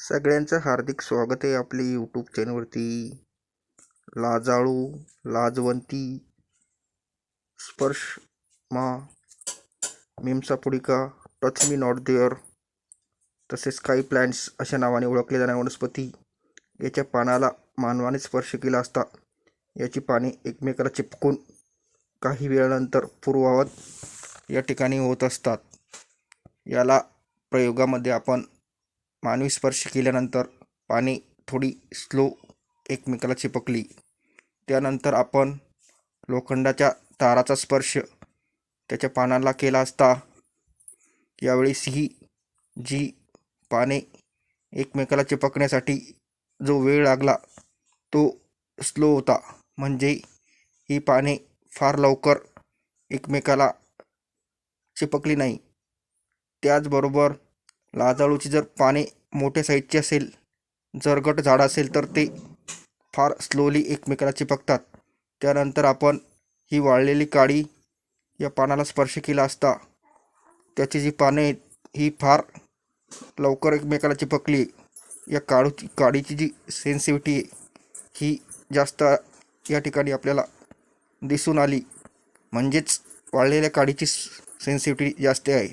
सगळ्यांचं हार्दिक स्वागत आहे आपली यूट्यूब चॅनलवरती लाजाळू लाजवंती स्पर्श मा Mimosa pudica touch me not there तसेच काही प्लॅन्ट्स अशा नावाने ओळखले जाणाऱ्या वनस्पती याच्या पानाला मानवाने स्पर्श केला असता याची पाने एकमेकाला चिपकून काही वेळानंतर पूर्वावत या ठिकाणी होत असतात. याला प्रयोगामध्ये आपण मानवी स्पर्श केल्यानंतर पाने थोडी स्लो एकमेकाला चिपकली. त्यानंतर आपण लोखंडाच्या ताराचा स्पर्श त्याच्या पानाला केला असता. यावेळेस ही जी पाने एकमेकाला चिपकण्यासाठी जो वेळ लागला तो स्लो होता. म्हणजे ही पाने फार लवकर एकमेकाला चिपकली नाही. त्याचबरोबर लाजाळूची जर पाने मोठ्या साईजची असेल जरगट झाड असेल तर ते फार स्लोली एकमेकाला चिपकतात. त्यानंतर आपण ही वाळलेली काडी या पानाला स्पर्श केला असता त्याची जी पाने आहेत ही फार लवकर एकमेकाला चिपकली. या काळूची काडीची जी सेन्सिव्हिटी आहे ही जास्त या ठिकाणी आपल्याला दिसून आली. म्हणजेच वाळलेल्या काडीची सेन्सिव्हिटी जास्त आहे.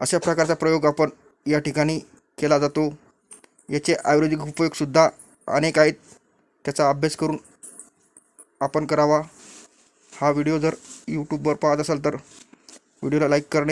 अशा प्रकारचा प्रयोग आपण या ठिकाणी केला जातो. याचे आयुर्वेदिक उपयोगसुद्धा अनेक आहेत. त्याचा अभ्यास करून आपण करावा. हा व्हिडिओ जर यूट्यूबवर पाहत असाल तर व्हिडिओला लाईक करणे